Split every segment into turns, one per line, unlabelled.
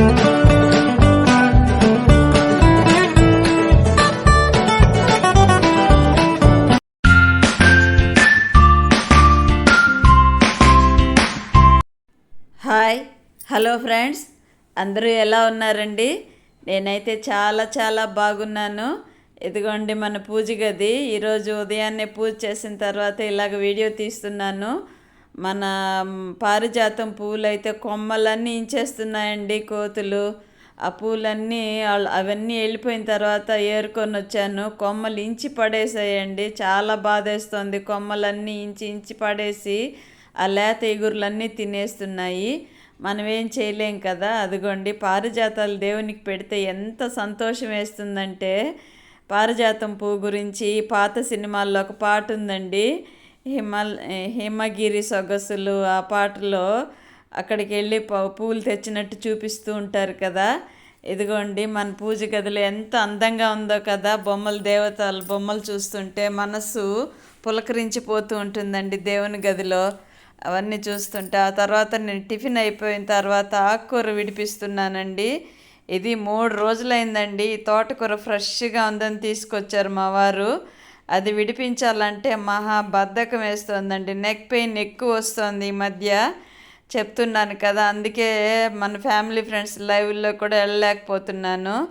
Hi hello friends. అందరూ ఎలా ఉన్నారండి? నేనైతే చాలా చాలా బాగున్నాను. ఇదిగోండి మన పూజ గది. ఈరోజు ఉదయాన్నే పూజ చేసిన తర్వాత ఇలాగ వీడియో తీస్తున్నాను. మన పారిజాతం పువ్వులు అయితే కొమ్మలన్నీ ఇంచేస్తున్నాయండి కోతులు. ఆ పూలన్నీ అవన్నీ వెళ్ళిపోయిన తర్వాత ఏరుకొని వచ్చాను. కొమ్మలు ఇంచి పడేసాయండి. చాలా బాధేస్తుంది. కొమ్మలన్నీ ఇంచి ఇంచి పడేసి ఆ లేత ఎగురులన్నీ తినేస్తున్నాయి. మనం ఏం చేయలేం కదా? అదిగోండి. పారిజాతాలు దేవునికి పెడితే ఎంత సంతోషం వేస్తుందంటే పారిజాతం పువ్వు గురించి పాత సినిమాల్లో ఒక పాట ఉందండి. హిమల్ హిమగిరి సొగసులు ఆ పాటలో అక్కడికి వెళ్ళి పూలు తెచ్చినట్టు చూపిస్తూ ఉంటారు కదా. ఇదిగోండి మన పూజ గదిలో ఎంత అందంగా ఉందో కదా. బొమ్మలు దేవతలు బొమ్మలు చూస్తుంటే మనసు పులకరించిపోతూ ఉంటుందండి దేవుని గదిలో. అవన్నీ చూస్తుంటే ఆ తర్వాత నేను టిఫిన్ అయిపోయిన తర్వాత ఆకుకూర విడిపిస్తున్నానండి. ఇది మూడు రోజులైందండి. ఈ తోటకూర ఫ్రెష్గా ఉందని తీసుకొచ్చారు మా వారు. అది విడిపించాలంటే మహా బద్ధకం వేస్తుందండి. నెక్ పెయిన్ ఎక్కువ వస్తుంది ఈ మధ్య. చెప్తున్నాను కదా అందుకే మన ఫ్యామిలీ ఫ్రెండ్స్ లైవ్లో కూడా వెళ్ళలేకపోతున్నాను.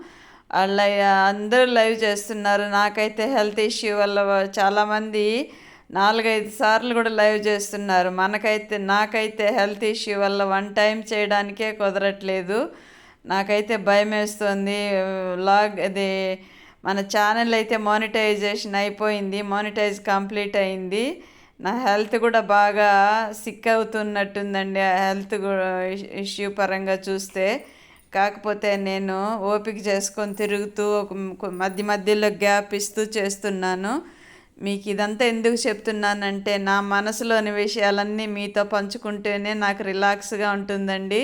అలా అందరూ లైవ్ చేస్తున్నారు. నాకైతే హెల్త్ ఇష్యూ వల్ల చాలామంది నాలుగైదు సార్లు కూడా లైవ్ చేస్తున్నారు. మనకైతే నాకైతే హెల్త్ ఇష్యూ వల్ల వన్ టైం చేయడానికే కుదరట్లేదు. నాకైతే భయం వేస్తుంది. లాగ్ అది మన ఛానల్ అయితే మానిటైజేషన్ అయిపోయింది మానిటైజ్ కంప్లీట్ అయింది. నా హెల్త్ కూడా బాగా సిక్ అవుతున్నట్టుందండి ఆ హెల్త్ ఇష్యూ పరంగా చూస్తే. కాకపోతే నేను ఓపిక చేసుకొని తిరుగుతూ ఒక మధ్య మధ్యలో గ్యాప్ ఇస్తూ చేస్తున్నాను. మీకు ఇదంతా ఎందుకు చెప్తున్నానంటే నా మనసులోని విషయాలన్నీ మీతో పంచుకుంటేనే నాకు రిలాక్స్గా ఉంటుందండి.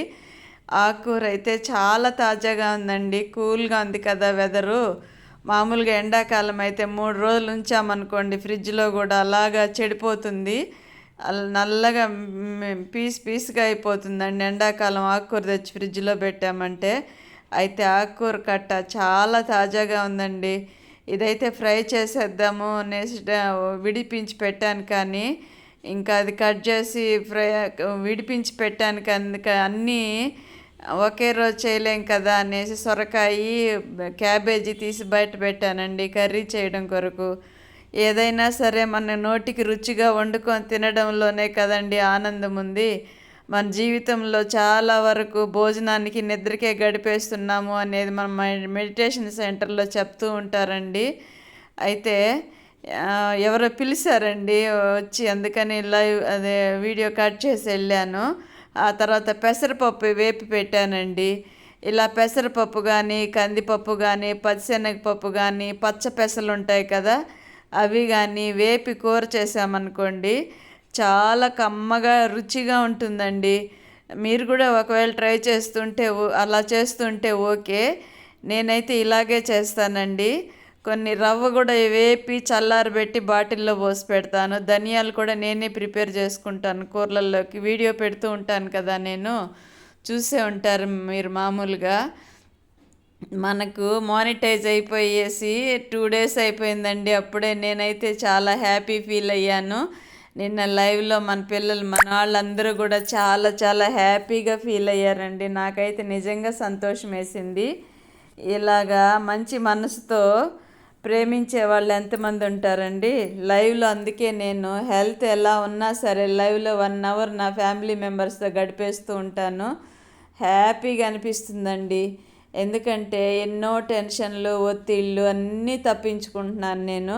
ఆకుకూర అయితే చాలా తాజాగా ఉందండి కూల్గా ఉంది కదా వెదరు. మామూలుగా ఎండాకాలం అయితే మూడు రోజులు ఉంచామనుకోండి ఫ్రిడ్జ్లో కూడా అలాగా చెడిపోతుంది. నల్లగా పీస్ పీస్గా అయిపోతుందండి. ఎండాకాలం ఆకుకూర తెచ్చి ఫ్రిడ్జ్లో పెట్టామంటే అయితే ఆకుకూర కట్ట చాలా తాజాగా ఉందండి. ఇదైతే ఫ్రై చేసేద్దాము అనేసి విడిపించి పెట్టాను కానీ ఇంకా అది కట్ చేసి ఫ్రై విడిపించి పెట్టాను కానీ అన్నీ ఒకే రోజు చేయలేం కదా అనేసి సొరకాయ క్యాబేజీ తీసి బయట పెట్టానండి కర్రీ చేయడం కొరకు. ఏదైనా సరే మన నోటికి రుచిగా వండుకొని తినడంలోనే కదండి ఆనందం ఉంది. మన జీవితంలో చాలా వరకు భోజనానికి నిద్రకే గడిపేస్తున్నాము అనేది మన మెడిటేషన్ సెంటర్లో చెప్తూ ఉంటారండి. అయితే ఎవరో పిలిచారండి వచ్చి అందుకని లైవ్ అదే వీడియో కట్ చేసి వెళ్ళాను. ఆ తర్వాత పెసరపప్పు వేపి పెట్టానండి. ఇలా పెసరపప్పు కానీ కందిపప్పు కానీ పచ్చిశనగపప్పు కానీ పచ్చ పెసలు ఉంటాయి కదా అవి కానీ వేపి కూర చేసామనుకోండి చాలా కమ్మగా రుచిగా ఉంటుందండి. మీరు కూడా ఒకవేళ ట్రై చేస్తుంటే అలా చేస్తుంటే ఓకే. నేనైతే ఇలాగే చేస్తానండి. కొన్ని రవ్వ కూడా వేపి చల్లారబెట్టి బాటిల్లో పోసి పెడతాను. ధనియాలు కూడా నేనే ప్రిపేర్ చేసుకుంటాను. కూరలలోకి వీడియో పెడుతూ ఉంటాను కదా నేను. చూసే ఉంటారు మీరు మామూలుగా. మనకు మానిటైజ్ అయిపోయేసి టూ డేస్ అయిపోయిందండి. అప్పుడే నేనైతే చాలా హ్యాపీ ఫీల్ అయ్యాను. నిన్న లైవ్లో మన పిల్లలు మన వాళ్ళందరూ కూడా చాలా చాలా హ్యాపీగా ఫీల్ అయ్యారండి. నాకైతే నిజంగా సంతోషం వేసింది. ఇలాగా మంచి మనసుతో ప్రేమించే వాళ్ళు ఎంతమంది ఉంటారండి? లైవ్లో అందుకే నేను హెల్త్ ఎలా ఉన్నా సరే లైవ్లో వన్ అవర్ నా ఫ్యామిలీ మెంబర్స్తో గడిపేస్తూ ఉంటాను. హ్యాపీగా అనిపిస్తుందండి. ఎందుకంటే ఎన్నో టెన్షన్లు ఒత్తిళ్ళు అన్నీ తప్పించుకుంటున్నాను నేను.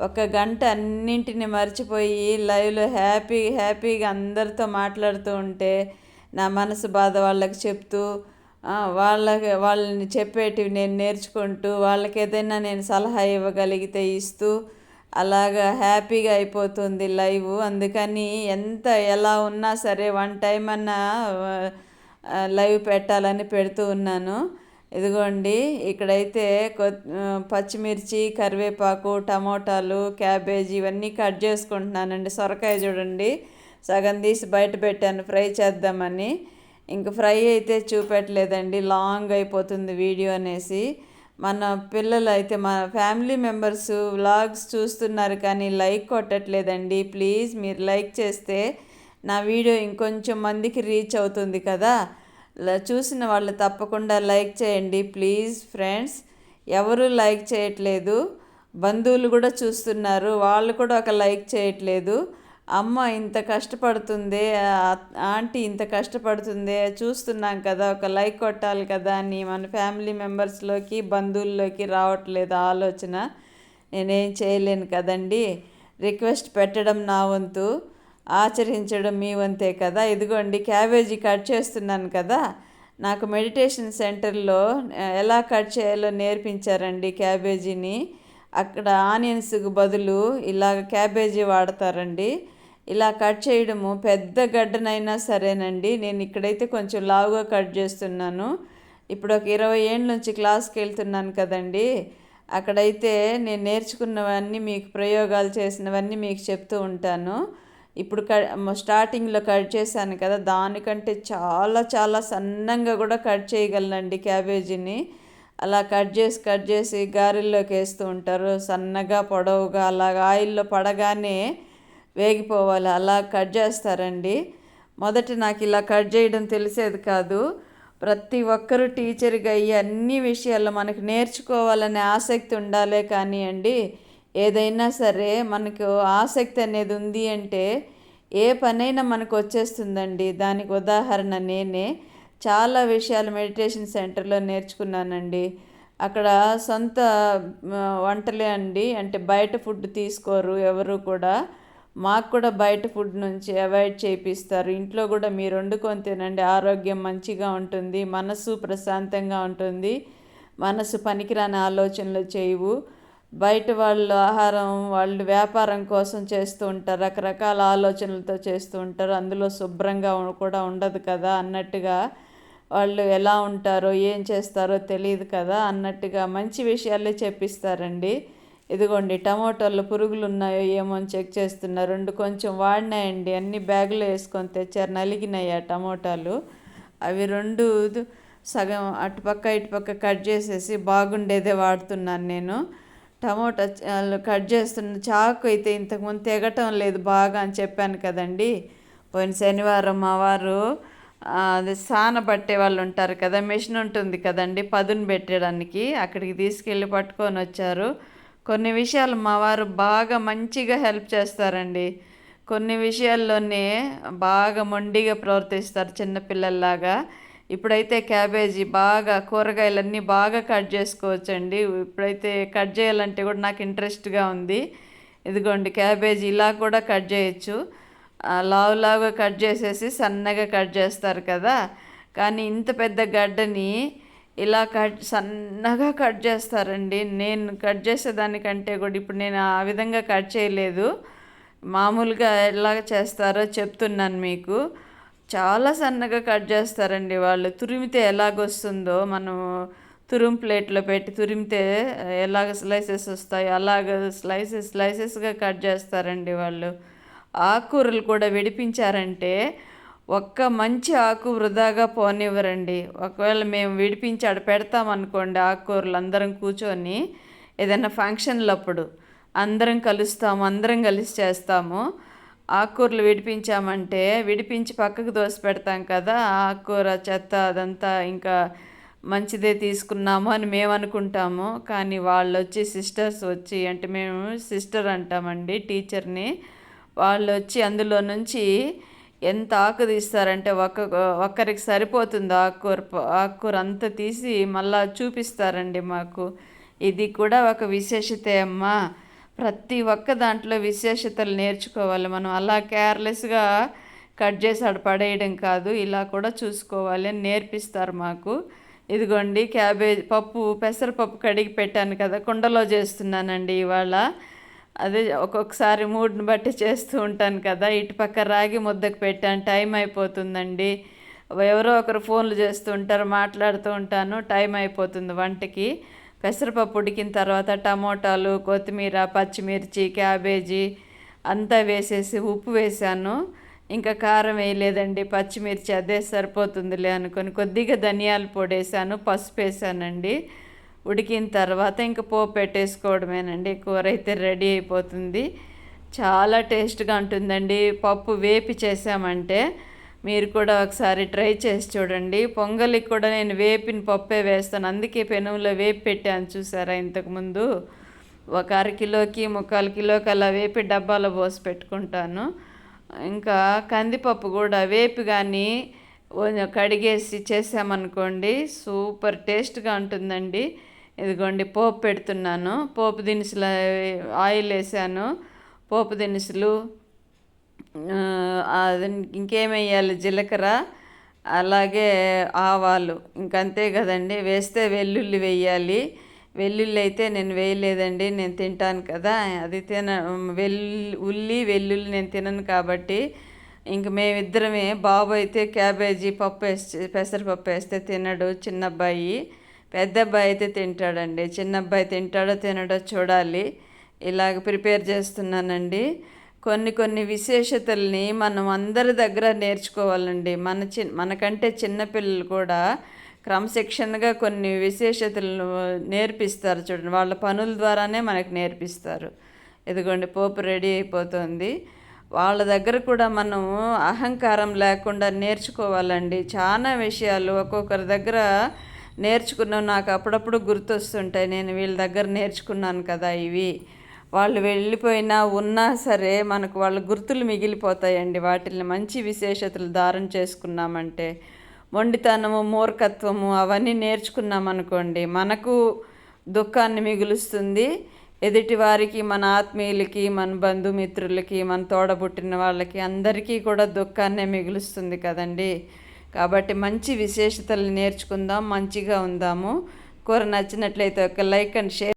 ఒక గంట అన్నింటిని మర్చిపోయి లైవ్లో హ్యాపీ హ్యాపీగా అందరితో మాట్లాడుతూ ఉంటే నా మనసు బాధ వాళ్ళకి చెప్తూ వాళ్ళకి వాళ్ళని చెప్పేటివి నేను నేర్చుకుంటూ వాళ్ళకి ఏదైనా నేను సలహా ఇవ్వగలిగితే ఇస్తూ అలాగా హ్యాపీగా అయిపోతుంది లైవ్. అందుకని ఎంత ఎలా ఉన్నా సరే వన్ టైం అన్నా లైవ్ పెట్టాలని పెడుతూ ఉన్నాను. ఇదిగోండి ఇక్కడైతే కొ పచ్చిమిర్చి కరివేపాకు టమోటాలు క్యాబేజీ ఇవన్నీ కట్ చేసుకుంటున్నానండి. సొరకాయ చూడండి సగం తీసి బయట పెట్టాను ఫ్రై చేద్దామని. ఇంక ఫ్రై అయితే చూపెట్టలేదండి లాంగ్ అయిపోతుంది వీడియో అనేసి. మన పిల్లలు అయితే మన ఫ్యామిలీ మెంబర్స్ వ్లాగ్స్ చూస్తున్నారు కానీ లైక్ కొట్టట్లేదండి. ప్లీజ్ మీరు లైక్ చేస్తే నా వీడియో ఇంకొంచెం మందికి రీచ్ అవుతుంది కదా. చూసిన వాళ్ళు తప్పకుండా లైక్ చేయండి ప్లీజ్ ఫ్రెండ్స్. ఎవరు లైక్ చేయట్లేదు బంధువులు కూడా చూస్తున్నారు వాళ్ళు కూడా ఒక లైక్ చేయట్లేదు. అమ్మ ఇంత కష్టపడుతుంది ఆంటీ ఇంత కష్టపడుతుందే చూస్తున్నాం కదా ఒక లైక్ కొట్టాలి కదా అని మన ఫ్యామిలీ మెంబర్స్లోకి బంధువుల్లోకి రావట్లేదు ఆలోచన. నేనేం చేయలేను కదండి. రిక్వెస్ట్ పెట్టడం నా వంతు ఆచరించడం మీ వంతే కదా. ఇదిగోండి క్యాబేజీ కట్ చేస్తున్నాను కదా. నాకు మెడిటేషన్ సెంటర్లో ఎలా కట్ చేయాలో నేర్పించారండి క్యాబేజీని. అక్కడ ఆనియన్స్కి బదులు ఇలాగ క్యాబేజీ వాడతారండి. ఇలా కట్ చేయడము పెద్ద గడ్డనైనా సరేనండి. నేను ఇక్కడైతే కొంచెం లావుగా కట్ చేస్తున్నాను. ఇప్పుడు ఒక ఇరవై ఏళ్ళ నుంచి క్లాస్కి వెళ్తున్నాను కదండి. అక్కడైతే నేను నేర్చుకున్నవన్నీ మీకు ప్రయోగాలు చేసినవన్నీ మీకు చెప్తూ ఉంటాను. ఇప్పుడు క స్టార్టింగ్లో కట్ చేశాను కదా దానికంటే చాలా చాలా సన్నంగా కూడా కట్ చేయగలనండి క్యాబేజీని. అలా కట్ చేసి కట్ చేసి గారెల్లోకి వేస్తూ ఉంటారు. సన్నగా పొడవుగా అలాగ ఆయిల్లో పడగానే వేగిపోవాలి అలా కట్ చేస్తారండి. మొదట నాకు ఇలా కట్ చేయడం తెలిసేది కాదు. ప్రతి ఒక్కరూ టీచర్గా అయ్యి అన్ని విషయాల్లో మనకు నేర్చుకోవాలనే ఆసక్తి ఉండాలే కానివ్వండి ఏదైనా సరే మనకు ఆసక్తి అనేది ఉంది అంటే ఏ పనైనా మనకు వచ్చేస్తుందండి. దానికి ఉదాహరణ నేనే. చాలా విషయాలు మెడిటేషన్ సెంటర్లో నేర్చుకున్నానండి. అక్కడ సొంత వంటలే అండి. అంటే బయట ఫుడ్ తీసుకోరు ఎవరు కూడా. మాకు కూడా బయట ఫుడ్ నుంచి అవాయిడ్ చేపిస్తారు. ఇంట్లో కూడా మీరు వండుకొని తినండి. ఆరోగ్యం మంచిగా ఉంటుంది. మనసు ప్రశాంతంగా ఉంటుంది. మనసు పనికిరాని ఆలోచనలు చేయవు. బయట వాళ్ళు ఆహారం వాళ్ళు వ్యాపారం కోసం చేస్తూ ఉంటారు. రకరకాల ఆలోచనలతో చేస్తూ ఉంటారు. అందులో శుభ్రంగా కూడా ఉండదు కదా అన్నట్టుగా. వాళ్ళు ఎలా ఉంటారో ఏం చేస్తారో తెలియదు కదా అన్నట్టుగా మంచి విషయాలే చెప్పిస్తారండి. ఇదిగోండి టమాటోలు పురుగులు ఉన్నాయో ఏమో అని చెక్ చేస్తున్నా. రెండు కొంచెం వాడినాయండి అన్ని బ్యాగులో వేసుకొని తెచ్చారు నలిగినాయి ఆ టమోటాలు. అవి రెండు సగం అటుపక్క ఇటుపక్క కట్ చేసేసి బాగుండేదే వాడుతున్నాను నేను. టమోటా కట్ చేస్తున్న చాకు అయితే ఇంతకుముందు తెగటం లేదు బాగా అని చెప్పాను కదండి. పోయిన శనివారం మా వారు అది సాన పట్టే వాళ్ళు ఉంటారు కదా మిషన్ ఉంటుంది కదండి పదును పెట్టడానికి. అక్కడికి తీసుకెళ్ళి పట్టుకొని వచ్చారు. కొన్ని విషయాలు మా వారు బాగా మంచిగా హెల్ప్ చేస్తారండి. కొన్ని విషయాల్లోనే బాగా మొండిగా ప్రవర్తిస్తారు చిన్నపిల్లల్లాగా ఇప్పుడైతే క్యాబేజీ బాగా కూరగాయలన్నీ బాగా కట్ చేసుకోవచ్చండి. ఇప్పుడైతే కట్ చేయాలంటే కూడా నాకు ఇంట్రెస్ట్గా ఉంది. ఇదిగోండి క్యాబేజీ ఇలా కూడా కట్ చేయొచ్చు. లావు లావుగా కట్ చేసేసి సన్నగా కట్ చేస్తారు కదా. కానీ ఇంత పెద్ద గడ్డని ఇలా కట్ సన్నగా కట్ చేస్తారండి. నేను కట్ చేసేదానికంటే కూడా ఇప్పుడు నేను ఆ విధంగా కట్ చేయలేదు. మామూలుగా ఎలా చేస్తారో చెప్తున్నాను మీకు. చాలా సన్నగా కట్ చేస్తారండి వాళ్ళు. తురిమితే ఎలాగొస్తుందో మనం తురుము ప్లేట్లో పెట్టి తురిమితే ఎలాగ స్లైసెస్ వస్తాయో అలాగ స్లైసెస్ స్లైసెస్గా కట్ చేస్తారండి వాళ్ళు. ఆకుకూరలు కూడా విడిపించారంటే ఒక్క మంచి ఆకు వృధాగా పోనివ్వరండి. ఒకవేళ మేము విడిపించి ఆడ పెడతామనుకోండి ఆకుకూరలు అందరం కూర్చొని ఏదైనా ఫంక్షన్లప్పుడు అందరం కలుస్తాము అందరం కలిసి చేస్తాము. ఆకుకూరలు విడిపించామంటే విడిపించి పక్కకు దోసి పెడతాం కదా ఆకుకూర చెత్త అదంతా ఇంకా మంచిదే తీసుకున్నాము అని మేము అనుకుంటాము. కానీ వాళ్ళు వచ్చి సిస్టర్స్ వచ్చి అంటే మేము సిస్టర్ అంటామండి టీచర్ని. వాళ్ళు వచ్చి అందులో నుంచి ఎంత ఆకు తీస్తారంటే ఒక్క ఒక్కరికి సరిపోతుంది ఆకుకూర ఆకుకూర అంతా తీసి మళ్ళా చూపిస్తారండి మాకు. ఇది కూడా ఒక విశేషతే అమ్మా. ప్రతి ఒక్క దాంట్లో విశేషతలు నేర్చుకోవాలి మనం. అలా కేర్లెస్గా కట్ చేసి ఆడ పడేయడం కాదు ఇలా కూడా చూసుకోవాలి అని నేర్పిస్తారు మాకు. ఇదిగోండి క్యాబేజ్ పప్పు పెసరపప్పు కడిగి పెట్టాను కదా కుండలో చేస్తున్నానండి ఇవాళ. అదే ఒక్కొక్కసారి మూడ్ని బట్టి చేస్తూ ఉంటాను కదా. ఇటుపక్క రాగి ముద్దకు పెట్టాను టైం అయిపోతుందండి. ఎవరో ఒకరు ఫోన్లు చేస్తూ ఉంటారు మాట్లాడుతూ ఉంటాను టైం అయిపోతుంది వంటకి. పెసరపప్పు ఉడికిన తర్వాత టమోటాలు కొత్తిమీర పచ్చిమిర్చి క్యాబేజీ అంతా వేసేసి ఉప్పు వేసాను. ఇంకా కారం వేయలేదండి పచ్చిమిర్చి అదే సరిపోతుందిలే అనుకొని కొద్దిగా ధనియాల పొడి వేసాను పసుపు వేసానండి. ఉడికిన తర్వాత ఇంక పోపు పెట్టేసుకోవడమేనండి. కూర అయితే రెడీ అయిపోతుంది. చాలా టేస్ట్గా ఉంటుందండి. పప్పు వేపి చేసామంటే మీరు కూడా ఒకసారి ట్రై చేసి చూడండి. పొంగలికి కూడా నేను వేపిన పప్పే వేస్తాను. అందుకే పెనుములో వేపి పెట్టాను చూసారా ఇంతకుముందు ఒక అర కిలోకి ముక్కాలు కిలోకి అలా వేపి డబ్బాలో పోసి పెట్టుకుంటాను. ఇంకా కందిపప్పు కూడా వేపి కానీ కడిగేసి చేసామనుకోండి సూపర్ టేస్ట్గా ఉంటుందండి. ఇదిగోండి పోపు పెడుతున్నాను. పోపు దినుసులు ఆయిల్ వేసాను. పోపు దినుసులు ఇంకేమేయాలి జీలకర్ర అలాగే ఆవాలు. ఇంకంతే కదండి వేస్తే వెల్లుల్లి వేయాలి. వెల్లుల్లి అయితే నేను వేయలేదండి నేను తింటాను కదా. అది తిన వెల్లు ఉల్లి వెల్లుల్లి నేను తినను కాబట్టి ఇంక మేమిద్దరమే బాబు అయితే క్యాబేజీ పప్పు వేసి పెసరపప్పు వేస్తే తినడు చిన్న అబ్బాయి పెద్ద అబ్బాయి అయితే తింటాడండి చిన్న అబ్బాయి తింటాడో తినడో చూడాలి. ఇలాగ ప్రిపేర్ చేస్తున్నానండి. కొన్ని కొన్ని విశేషతల్ని మనం అందరి దగ్గర నేర్చుకోవాలండి. మన చి మనకంటే చిన్నపిల్లలు కూడా క్రమశిక్షణగా కొన్ని విశేషతలను నేర్పిస్తారు చూడండి. వాళ్ళ పనుల ద్వారానే మనకు నేర్పిస్తారు. ఇదిగోండి పోపు రెడీ అయిపోతుంది. వాళ్ళ దగ్గర కూడా మనం అహంకారం లేకుండా నేర్చుకోవాలండి. చాలా విషయాలు ఒక్కొక్కరి దగ్గర నేర్చుకున్నాం నాకు అప్పుడప్పుడు గుర్తొస్తుంటాయి నేను వీళ్ళ దగ్గర నేర్చుకున్నాను కదా ఇవి. వాళ్ళు వెళ్ళిపోయినా ఉన్నా సరే మనకు వాళ్ళ గుర్తులు మిగిలిపోతాయండి. వాటిని మంచి విశేషతలు దారం చేసుకున్నామంటే మొండితనము మూర్ఖత్వము అవన్నీ నేర్చుకున్నామనుకోండి మనకు దుఃఖాన్ని మిగులుస్తుంది. ఎదుటి వారికి మన ఆత్మీయులకి మన బంధుమిత్రులకి మన తోడబుట్టిన వాళ్ళకి అందరికీ కూడా దుఃఖాన్నే మిగులుస్తుంది కదండీ. కాబట్టి మంచి విశేషతలు నేర్చుకుందాం మంచిగా ఉందాము. కూర నచ్చినట్లయితే ఒక లైక్ అండ్ షేర్